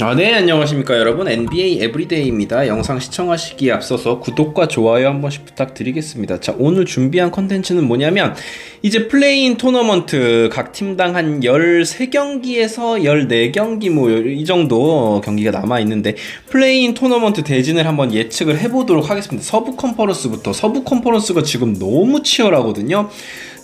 아, 네, 안녕하십니까, 여러분. NBA 에브리데이입니다. 영상 시청하시기에 앞서서 구독과 좋아요 한 번씩 부탁드리겠습니다. 자, 오늘 준비한 컨텐츠는 뭐냐면, 이제 플레인 토너먼트 각 팀당 한 13경기에서 14경기 뭐, 이 정도 경기가 남아 있는데, 플레인 토너먼트 대진을 한번 예측을 해 보도록 하겠습니다. 서부 컨퍼런스부터. 서부 컨퍼런스가 지금 너무 치열하거든요.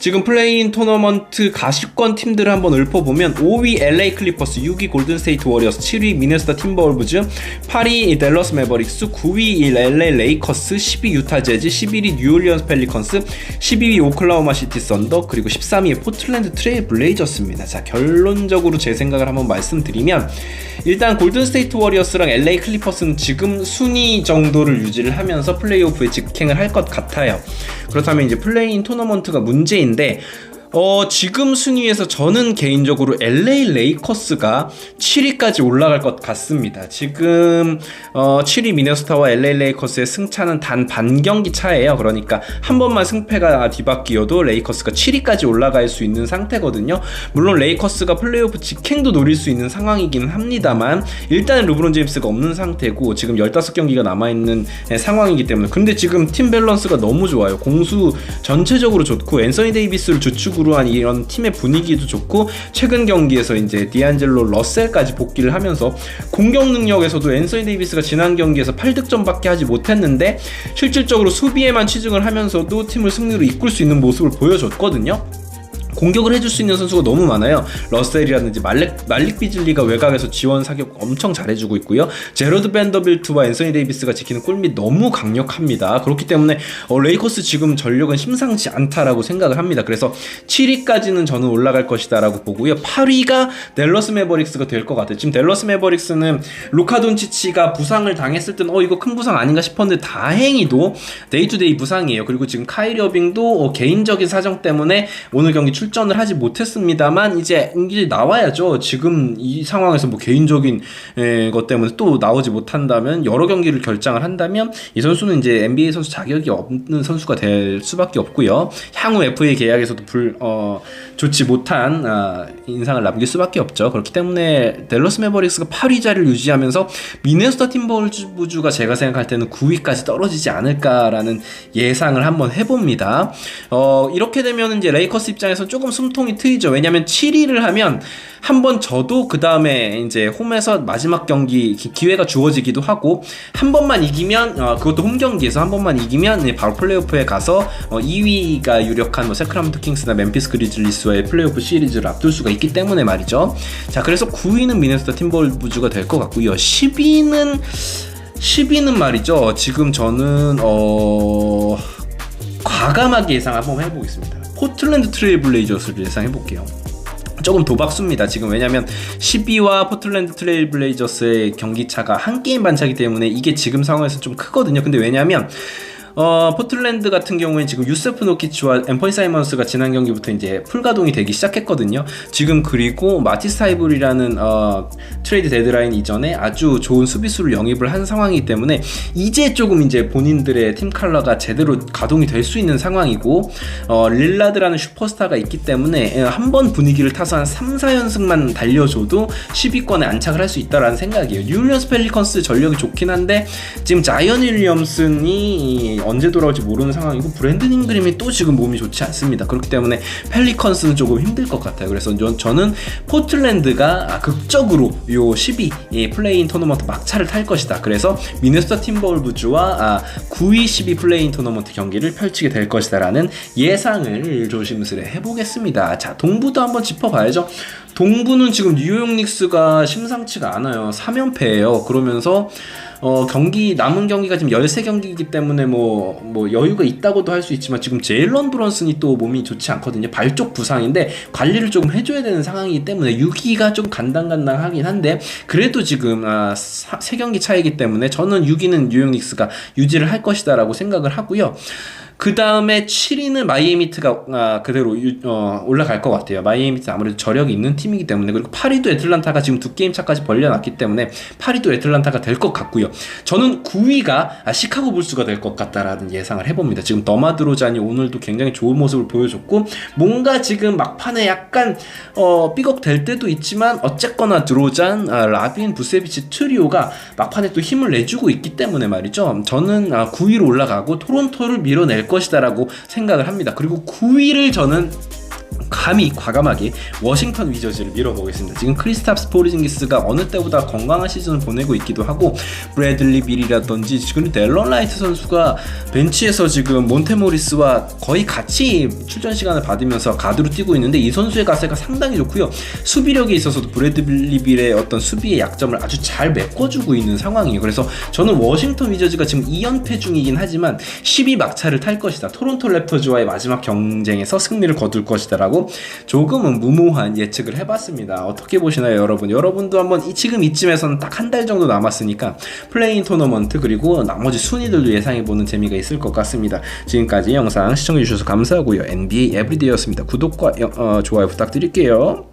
지금 플레인 토너먼트 가시권 팀들을 한번 읊어보면 5위 LA 클리퍼스, 6위 골든스테이트 워리어스, 7위 미네소타 팀버울브즈, 8위 댈러스 매버릭스, 9위 LA 레이커스, 10위 유타 재즈, 11위 뉴올리언스 펠리컨스, 12위 오클라호마 시티 썬더, 그리고 13위 포틀랜드 트레일 블레이저스입니다. 자, 결론적으로 제 생각을 한번 말씀드리면 일단 골든스테이트 워리어스랑 LA 클리퍼스는 지금 순위 정도를 유지를 하면서 플레이오프에 직행을 할 것 같아요. 그렇다면 이제 플레이인 토너먼트가 문제인데 어, 지금 순위에서 저는 개인적으로 LA 레이커스가 7위까지 올라갈 것 같습니다. 지금 어, 7위 미네소타와 LA 레이커스의 승차는 단 반 경기 차예요. 그러니까 한 번만 승패가 뒤바뀌어도 레이커스가 7위까지 올라갈 수 있는 상태거든요. 물론 레이커스가 플레이오프 직행도 노릴 수 있는 상황이기는 합니다만 일단은 르브론 제임스가 없는 상태고 지금 15경기가 남아 있는 상황이기 때문에 근데 지금 팀 밸런스가 너무 좋아요. 공수 전체적으로 좋고 앤서니 데이비스를 주축 으로 한 이런 팀의 분위기도 좋고 최근 경기에서 이제 디안젤로 러셀까지 복귀를 하면서 공격 능력에서도 앤서니 데이비스가 지난 경기에서 8득점밖에 하지 못했는데 실질적으로 수비에만 치중을 하면서도 팀을 승리로 이끌 수 있는 모습을 보여줬거든요. 공격을 해줄 수 있는 선수가 너무 많아요. 러셀이라든지 말릭, 말릭 비즐리가 외곽에서 지원 사격 엄청 잘해주고 있고요. 제로드 밴더빌트와 앤서니 데이비스가 지키는 골밑 너무 강력합니다. 그렇기 때문에 어, 레이커스 지금 전력은 심상치 않다라고 생각을 합니다. 그래서 7위까지는 저는 올라갈 것이다라고 보고요. 8위가 델러스 메버릭스가 될 것 같아요. 지금 델러스 메버릭스는 루카 돈치치가 부상을 당했을 때는 어 이거 큰 부상 아닌가 싶었는데 다행히도 데이투데이 부상이에요. 그리고 지금 카이리 어빙도 어, 개인적인 사정 때문에 오늘 경기 출전을 하지 못했습니다만 이제 이제 나와야죠. 지금 이 상황에서 뭐 개인적인 에, 것 때문에 또 나오지 못한다면 여러 경기를 결장을 한다면 이 선수는 이제 NBA 선수 자격이 없는 선수가 될 수밖에 없고요. 향후 FA 계약에서도 불 어, 좋지 못한 아, 인상을 남길 수밖에 없죠. 그렇기 때문에 델러스 메버릭스가 8위 자리를 유지하면서 미네소타 팀버울즈가 제가 생각할 때는 9위까지 떨어지지 않을까라는 예상을 한번 해봅니다. 어, 이렇게 되면 이제 레이커스 입장에서 조금 숨통이 트이죠. 왜냐하면 7위를 하면 한번 져도 그 다음에 이제 홈에서 마지막 경기 기회가 주어지기도 하고 한 번만 이기면 어, 그것도 홈 경기에서 한 번만 이기면 바로 플레이오프에 가서 어, 2위가 유력한 뭐 세크라멘토 킹스나 멤피스 그리즐리스와의 플레이오프 시리즈를 앞둘 수가 있기 때문에 말이죠. 자 그래서 9위는 미네소타 팀볼부즈가 될 것 같고요. 10위는 10위는 말이죠. 지금 저는 어 과감하게 예상 한번 해보겠습니다. 포틀랜드 트레이블레이저스를 예상해 볼게요. 조금 도박수입니다. 지금 왜냐면 12와 포틀랜드 트레일 블레이저스의 경기 차가 한 게임 반차기 때문에 이게 지금 상황에서 좀 크거든요. 근데 왜냐면 어, 포틀랜드 같은 경우에 지금 유세프 노키치와 엠퍼니 사이먼스가 지난 경기부터 이제 풀가동이 되기 시작했거든요. 지금 그리고 마티스 하이블이라는 어, 트레이드 데드라인 이전에 아주 좋은 수비수를 영입을 한 상황이기 때문에 이제 조금 이제 본인들의 팀 컬러가 제대로 가동이 될 수 있는 상황이고 어, 릴라드라는 슈퍼스타가 있기 때문에 한 번 분위기를 타서 한 3, 4연승만 달려줘도 10위권에 안착을 할 수 있다라는 생각이에요. 뉴올리언스 펠리컨스 전력이 좋긴 한데 지금 자이언 윌리엄슨이 언제 돌아올지 모르는 상황이고 브랜든 잉그림이 또 지금 몸이 좋지 않습니다. 그렇기 때문에 펠리컨스는 조금 힘들 것 같아요. 그래서 저는 포틀랜드가 극적으로 요 12 플레이인 토너먼트 막차를 탈 것이다. 그래서 미네소타 팀버울부즈와 9위 12 플레이인 토너먼트 경기를 펼치게 될 것이다라는 예상을 조심스레 해보겠습니다. 자 동부도 한번 짚어봐야죠. 동부는 지금 뉴욕 닉스가 심상치가 않아요. 3연패예요. 그러면서 어, 경기 남은 경기가 지금 13경기이기 때문에 뭐, 뭐 여유가 있다고도 할 수 있지만 지금 제일런 브런슨이 또 몸이 좋지 않거든요. 발쪽 부상인데 관리를 조금 해줘야 되는 상황이기 때문에 6위가 좀 간당간당하긴 한데 그래도 지금 아, 3경기 차이기 때문에 저는 6위는 뉴욕 닉스가 유지를 할 것이다라고 생각을 하고요. 그 다음에 7위는 마이애미트가 아, 그대로 유- 어, 올라갈 것 같아요. 마이애미트 아무래도 저력이 있는 팀이기 때문에 그리고 8위도 애틀란타가 지금 두 게임 차까지 벌려놨기 때문에 8위도 애틀란타가 될 것 같고요. 저는 9위가 아, 시카고 불스가 될 것 같다라는 예상을 해봅니다. 지금 더마드로잔이 오늘도 굉장히 좋은 모습을 보여줬고 뭔가 지금 막판에 약간 어, 삐걱될 때도 있지만 어쨌거나 드로잔, 아, 라빈, 부세비치 트리오가 막판에 또 힘을 내주고 있기 때문에 말이죠. 저는 아, 9위로 올라가고 토론토를 밀어낼 것이다라고 생각을 합니다. 그리고 9위를 저는 감히 과감하게 워싱턴 위저즈를 밀어보겠습니다. 지금 크리스탑스 포리징기스가 어느 때보다 건강한 시즌을 보내고 있기도 하고 브래들리 빌이라든지 지금 델런 라이트 선수가 벤치에서 지금 몬테모리스와 거의 같이 출전 시간을 받으면서 가드로 뛰고 있는데 이 선수의 가세가 상당히 좋고요. 수비력에 있어서도 브래들리 빌의 어떤 수비의 약점을 아주 잘 메꿔주고 있는 상황이에요. 그래서 저는 워싱턴 위저즈가 지금 2연패 중이긴 하지만 10위 막차를 탈 것이다. 토론토 랩터즈와의 마지막 경쟁에서 승리를 거둘 것이다라고 조금은 무모한 예측을 해봤습니다. 어떻게 보시나요, 여러분? 여러분도 한번 이- 지금 이쯤에서는 딱 한 달 정도 남았으니까 플레인 토너먼트 그리고 나머지 순위들도 예상해보는 재미가 있을 것 같습니다. 지금까지 영상 시청해주셔서 감사하고요. NBA 에브리데이였습니다. 구독과 여- 어, 좋아요 부탁드릴게요.